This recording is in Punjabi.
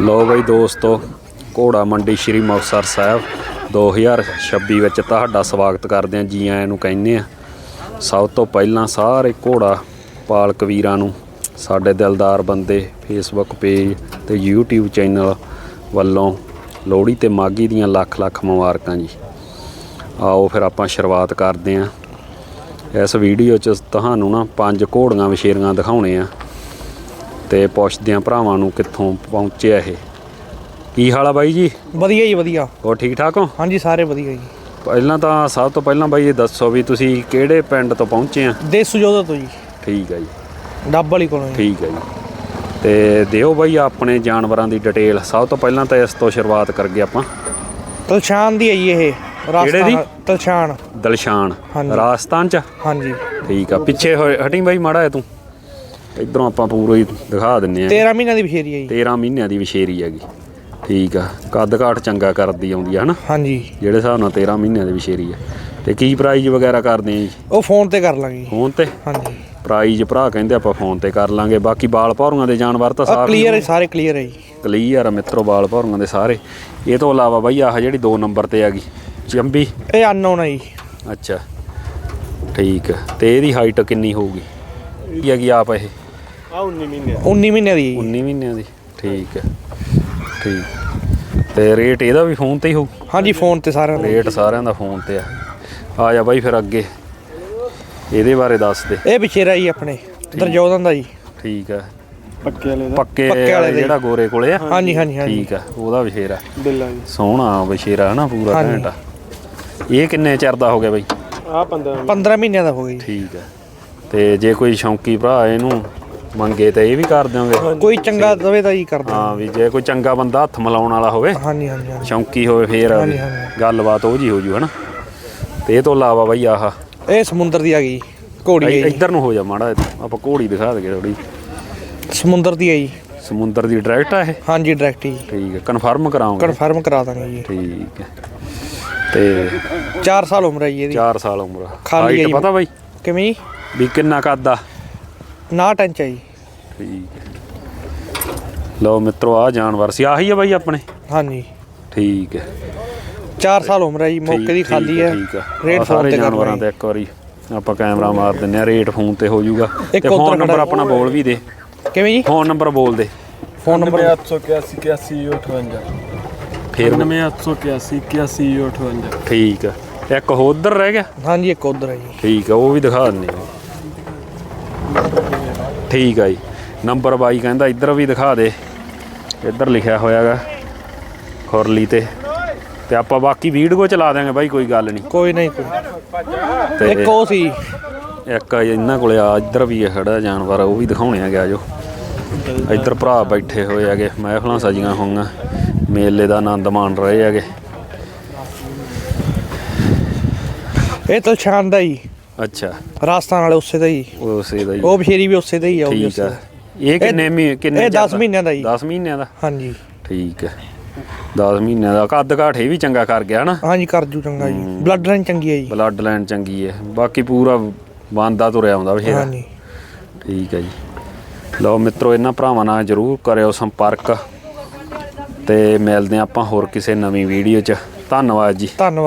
ਲੋ ਬਈ ਦੋਸਤੋ, ਘੋੜਾ ਮੰਡੀ ਸ਼੍ਰੀ ਮੁਕਤਸਰ ਸਾਹਿਬ 2026 ਵਿੱਚ ਤੁਹਾਡਾ ਸਵਾਗਤ ਕਰਦੇ ਹਾਂ ਜੀ ਆਇਆਂ ਨੂੰ ਕਹਿੰਦੇ ਆ ਸਭ ਤੋਂ ਪਹਿਲਾਂ ਸਾਰੇ ਘੋੜਾ ਪਾਲਕ ਵੀਰਾਂ ਨੂੰ, ਸਾਡੇ ਦਿਲਦਾਰ ਬੰਦੇ ਫੇਸਬੁੱਕ ਪੇਜ ਤੇ YouTube ਚੈਨਲ ਵੱਲੋਂ ਲੋਹੜੀ ਤੇ ਮਾਗੀ ਦੀਆਂ ਲੱਖ ਲੱਖ ਮੁਬਾਰਕਾਂ ਜੀ। ਆਓ ਫਿਰ ਆਪਾਂ ਸ਼ੁਰੂਆਤ ਕਰਦੇ ਹਾਂ। ਇਸ ਵੀਡੀਓ 'ਚ ਤੁਹਾਨੂੰ ਨਾ ਪੰਜ ਘੋੜੀਆਂ ਵਿਸ਼ੇਰੀਆਂ ਦਿਖਾਉਣੇ ਆ। ਤੇ ਪੁੱਛਦੇ ਆ ਭਰਾਵਾਂ ਨੂੰ ਕਿੱਥੋਂ ਪਹੁੰਚਿਆ ਇਹ। ਕੀ ਹਾਲ ਆ ਬਾਈ ਜੀ? ਵਧੀਆ ਜੀ ਵਧੀਆ। ਹੋਰ ਠੀਕ ਠਾਕ ਹੋ? ਹਾਂਜੀ ਸਾਰੇ ਵਧੀਆ ਜੀ। ਪਹਿਲਾਂ ਤਾਂ ਸਭ ਤੋਂ ਪਹਿਲਾਂ ਬਾਈ ਇਹ ਦੱਸੋ ਵੀ ਤੁਸੀਂ ਕਿਹੜੇ ਪਿੰਡ ਤੋਂ ਪਹੁੰਚੇ ਆ? ਦੇਸੂ ਜੋਧਾ ਤੋਂ ਜੀ। ਠੀਕ ਹੈ ਜੀ। ਡੱਬ ਵਾਲੀ ਕੋਲੋਂ ਜੀ। ਠੀਕ ਹੈ ਜੀ। ਤੇ ਦਿਓ ਬਾਈ ਆਪਣੇ ਜਾਨਵਰਾਂ ਦੀ ਡਿਟੇਲ। ਸਭ ਤੋਂ ਪਹਿਲਾਂ ਤਾਂ ਇਸ ਤੋਂ ਸ਼ੁਰੂਆਤ ਕਰਗੇ ਆਪਾਂ। ਤਲਸ਼ਾਨ ਦੀ ਹੈ ਜੀ ਇਹ। ਕਿਹੜੇ ਦੀ? ਰਾਜਸਥਾਨ ਤਲਸ਼ਾਨ ਦਲਸ਼ਾਨ ਹਾਂਜੀ। ਰਾਜਸਥਾਨ ਚ? ਹਾਂਜੀ। ਠੀਕ ਆ। ਪਿੱਛੇ ਹੋਏ ਹਟੀ ਬਾਈ ਮਾੜਾ ਹੈ ਤੂੰ। ਇਧਰੋਂ ਆਪਾਂ ਪੂਰਾ ਹੀ ਦਿਖਾ ਦਿੰਨੇ ਆ। 13 ਮਹੀਨਿਆਂ ਦੀ ਬਸ਼ੇਰੀ ਹੈ ਜੀ। 13 ਮਹੀਨਿਆਂ ਦੀ ਵਿਸ਼ੇਰੀ ਹੈਗੀ। ਠੀਕ ਆ। ਕੱਦ ਕਾਠ ਚੰਗਾ ਕਰਦੀ ਆਉਂਦੀ ਆ ਹਨਾ? ਹਾਂਜੀ। ਜਿਹੜੇ ਹਿਸਾਬ ਨਾਲ 13 ਮਹੀਨਿਆਂ ਦੀ ਵਿਸ਼ੇਰੀ ਆ। ਤੇ ਕੀ ਪ੍ਰਾਈਜ਼ ਵਗੈਰਾ ਕਰਦੇ ਆ ਜੀ? ਉਹ ਫੋਨ ਤੇ ਕਰ ਲਾਂਗੇ ਫੋਨ ਤੇ? ਹਾਂਜੀ। ਪ੍ਰਾਈਜ਼ ਭਰਾ ਕਹਿੰਦੇ ਆਪਾਂ ਫੋਨ ਤੇ ਕਰ ਲਾਂਗੇ। ਬਾਕੀ ਬਾਲ ਭੌਰੀਆਂ ਦੇ ਜਾਨਵਰ ਤਾਂ ਆ ਸਾਰੇ ਕਲੀਅਰ ਹੈ ਸਾਰੇ ਕਲੀਅਰ ਹੈ ਜੀ। ਕਲੀਅਰ ਆ ਮਿੱਤਰੋ ਬਾਲ ਭੌਰੀਆਂ ਦੇ ਸਾਰੇ। ਇਹ ਤੋਂ ਇਲਾਵਾ ਬਾਈ ਆਹ ਜਿਹੜੀ 2 ਨੰਬਰ ਤੇ ਹੈਗੀ ਚੰਬੀ ਇਹ ਅਨਨੋਨ ਹੈ ਜੀ। ਅੱਛਾ। ਠੀਕ ਆ। ਤੇ ਇਹਦੀ ਹਾਈਟ ਕਿੰਨੀ ਹੋਊਗੀ? ਕੀ ਹੈਗੀ ਆਪ ਇਹ? 19 ਮਹੀਨਿਆਂ ਦੀ। ਹੈ 19 ਮਹੀਨਿਆਂ ਦੀ ਠੀਕ ਹੈ ਠੀਕ। ਤੇ ਰੇਟ ਇਹਦਾ ਵੀ ਫੋਨ ਤੇ ਹੀ ਹੋਊ? ਜੀ ਹਾਂਜੀ ਫੋਨ ਤੇ ਸਾਰਿਆਂ ਦਾ। ਰੇਟ ਸਾਰਿਆਂ ਦਾ ਫੋਨ ਤੇ ਆ। ਆ ਜਾ ਬਾਈ ਫਿਰ ਅੱਗੇ। ਇਹਦੇ ਬਾਰੇ ਦੱਸ ਦੇ। ਇਹ ਬਸ਼ੇਰਾ ਜੀ ਆਪਣੇ ਦਰਜੋਧਨ ਦਾ ਜੀ। ਠੀਕ ਆ। ਪੱਕੇ ਵਾਲੇ ਦਾ। ਪੱਕੇ ਪੱਕੇ ਵਾਲੇ ਦਾ। ਹੀ। ਜਿਹੜਾ ਗੋਰੇ ਕੋਲੇ ਆ। ਹਾਂਜੀ ਹਾਂਜੀ ਹਾਂਜੀ। ਠੀਕ ਆ ਉਹਦਾ ਵਿਸ਼ੇਰਾ ਬਿੱਲਾ ਜੀ। ਸੋਹਣਾ ਵਿਸ਼ੇਰਾ ਹਨਾ ਪੂਰਾ ਹਾਂਜੀ। ਘੈਂਟ ਆ। ਇਹ ਕਿੰਨੇ ਚਿਰ ਦਾ ਹੋ ਗਿਆ ਬਾਈ? ਆ 15 15 ਮਹੀਨਿਆਂ ਦਾ ਹੋ ਗਿਆ ਜੀ। ਠੀਕ ਆ। ਤੇ ਜੇ ਕੋਈ ਸ਼ੌਂਕੀ ਭਰਾ ਇਹਨੂੰ ਮੰਗੇ ਤਾਂ ਇਹ ਵੀ ਕਰ ਦਿਓਗੇ? ਕੋਈ ਚੰਗਾ ਦਵੇ ਤਾਂ ਜੀ ਕਰਦਾ ਹਾਂ ਵੀ ਜੇ ਕੋਈ ਚੰਗਾ ਬੰਦਾ ਹੱਥ ਮਿਲਾਉਣ ਵਾਲਾ ਹੋਵੇ ਹਾਂਜੀ ਹਾਂਜੀ ਹਾਂਜੀ। ਸ਼ੌਂਕੀ ਹੋਵੇ ਫੇਰ। ਗੱਲਬਾਤ ਉਹ ਜੀ ਹੋ ਜੂ ਹਨਾ? ਤੇ ਇਹ ਤੋਂ ਇਲਾਵਾ ਬਾਈ ਆਹ। ਇਹ ਸਮੁੰਦਰ ਦੀ ਆ ਗਈ ਘੋੜੀ ਹੈ ਜੀ। ਇੱਧਰ ਨੂੰ ਹੋ ਜਾ ਮਾੜਾ ਜਿਹਾ। ਆਪਾਂ ਘੋੜੀ ਦਿਖਾ ਦਈਏ ਥੋੜੀ ਸਮੁੰਦਰ ਦੀ ਹੈ ਜੀ। ਸਮੁੰਦਰ ਦੀ ਡਾਇਰੈਕਟ ਆ ਇਹ? ਹਾਂਜੀ ਡਾਇਰੈਕਟ ਜੀ। ਠੀਕ ਹੈ ਕਨਫਰਮ ਕਰਾਉਂਗੇ ਕਨਫਰਮ ਕਰਾ ਦਾਂਗੇ ਜੀ। ਠੀਕ ਹੈ। ਤੇ 4 ਸਾਲ ਉਮਰ ਹੈ ਜੀ ਇਹਦੀ। 4 ਸਾਲ ਉਮਰ ਖਾਲੀ ਹੈ ਹਾਈਟ ਜੀ। ਪਤਾ ਬਾਈ? ਕਿਵੇਂ ਜੀ? ਵੀ ਕਿੰਨਾ ਕੱਦ ਆ? ਨਾ ਟੈਂਚ ਹੈ ਜੀ। ਠੀਕ ਹੈ। ਲਓ ਮਿੱਤਰੋ ਆ ਜਾਨਵਰ ਸੀ। ਆਹੀ ਆ ਬਾਈ ਆਪਣੇ? ਹਾਂਜੀ। ਠੀਕ ਹੈ। 4 ਸਾਲ ਉਮਰ ਹੈ ਜੀ ਮੌਕੇ ਦੀ ਠੀਕ- ਖਾਲੀ ਹੈ। ਠੀਕ ਰੇਟ ਆਹ ਫੋਨ ਸਾਰੇ ਤੇ ਕਰ ਜਾਨਵਰਾਂ ਤੇ ਇੱਕ ਵਾਰੀ ਆਪਾਂ ਕੈਮਰਾ ਮਾਰ ਦਿੰਨੇ ਆ ਰੇਟ ਫੋਨ ਤੇ ਹੋ ਜਾਊਗਾ। ਤੇ ਇੱਕ ਫੋਨ ਉੱਧਰ ਨੰਬਰ ਆਪਣਾ ਬੋਲ ਵੀ ਦੇ। ਕਿਵੇਂ ਜੀ? ਫੋਨ ਨੰਬਰ ਬੋਲ ਦੇ। ਫੋਨ ਨੰਬਰ 881 81 ਫੇਰ 881 81 58 ਠੀਕ ਆ ਇੱਕ ਹੋਰ ਉੱਧਰ ਰਹਿ ਗਿਆ? ਹਾਂਜੀ ਇੱਕ ਉਧਰ ਹੈ ਜੀ। ਠੀਕ ਆ ਉਹ ਵੀ ਦਿਖਾ ਦਿੰਨੇ ਆ ਠੀਕ ਆ ਜੀ। ਨੰਬਰ ਬਾਈ ਕਹਿੰਦਾ ਇੱਧਰ ਵੀ ਦਿਖਾ ਦੇ। ਇੱਧਰ ਲਿਖਿਆ ਹੋਇਆਗਾ ਖੁਰਲੀ ਤੇ। ਤੇ ਆਪਾਂ ਬਾਕੀ ਵੀਡੀਓ ਚਲਾ ਦਿਆਂਗੇ ਬਾਈ ਕੋਈ ਗੱਲ ਨਹੀਂ। ਕੋਈ ਨਹੀਂ ਕੋਈ ਤੇ ਇੱਕ ਉਹ ਸੀ। ਇੱਕ ਇਹਨਾਂ ਕੋਲੇ ਆ ਇੱਧਰ ਵੀ ਇਹ ਖੜਾ ਜਾਨਵਰ ਉਹ ਵੀ ਦਿਖਾਉਣੇ ਆ ਗਿਆ ਜੋ ਇੱਧਰ ਭਰਾ ਬੈਠੇ ਹੋਏ ਹੈਗੇ ਮਹਿਫਲਾਂ ਸਜੀਆਂ ਹੋਈਆਂ ਮੇਲੇ ਦਾ ਆਨੰਦ ਮਾਣ ਰਹੇ ਹੈਗੇ। ਇਹ ਤਲਸ਼ਾਨ ਦਾ ਜੀ ਅੱਛਾ। ਰਾਜਸਥਾਨ ਵਾਲੇ ਉਸੇ ਦਾ ਜੀ ਉਹ ਉਸੇ ਦਾ ਹੀ। ਉਹ ਬਸ਼ੇਰੀ ਵੀ ਉਸੇ ਦਾ ਹੀ ਆ ਉਹ ਠੀਕ ਆ। ਇਹ ਕਿੰਨੇ ਮਹੀਨੇ ਕਿੰਨੇ ਇਹ ਚਿਰ 10 ਮਹੀਨਿਆਂ ਦਾ ਜੀ 10 ਮਹੀਨਿਆਂ ਦਾ? ਹਾਂਜੀ। ਠੀਕ ਹੈ 10 ਮਹੀਨਿਆਂ ਦਾ। ਕੱਦ ਕਾਠ ਇਹ ਵੀ ਚੰਗਾ ਕਰ ਗਿਆ ਨਾ ਹਾਂਜੀ ਕਰਜੂ ਚੰਗਾ ਜੀ। ਬਲੱਡ ਲਾਈਨ ਚੰਗੀ ਹੈ ਜੀ। ਬਲੱਡ ਲਾਈਨ ਚੰਗੀ ਹੈ ਬਾਕੀ ਪੂਰਾ ਬੰਦਾ ਤੁਰਿਆ ਆਉਂਦਾ ਬਸ਼ੇਰਾ ਹਾਂਜੀ। ਠੀਕ ਹੈ ਜੀ। ਲਓ ਮਿੱਤਰੋ ਇਹਨਾਂ ਭਰਾਵਾਂ ਨਾਲ ਜਰੂਰ ਕਰਿਓ ਸੰਪਰਕ। ਤੇ ਮਿਲਦੇ ਹਾਂ ਆਪਾਂ ਹੋਰ ਕਿਸੇ ਨਵੀਂ ਵੀਡੀਓ 'ਚ। ਧੰਨਵਾਦ ਜੀ। ਧੰਨਵਾਦ।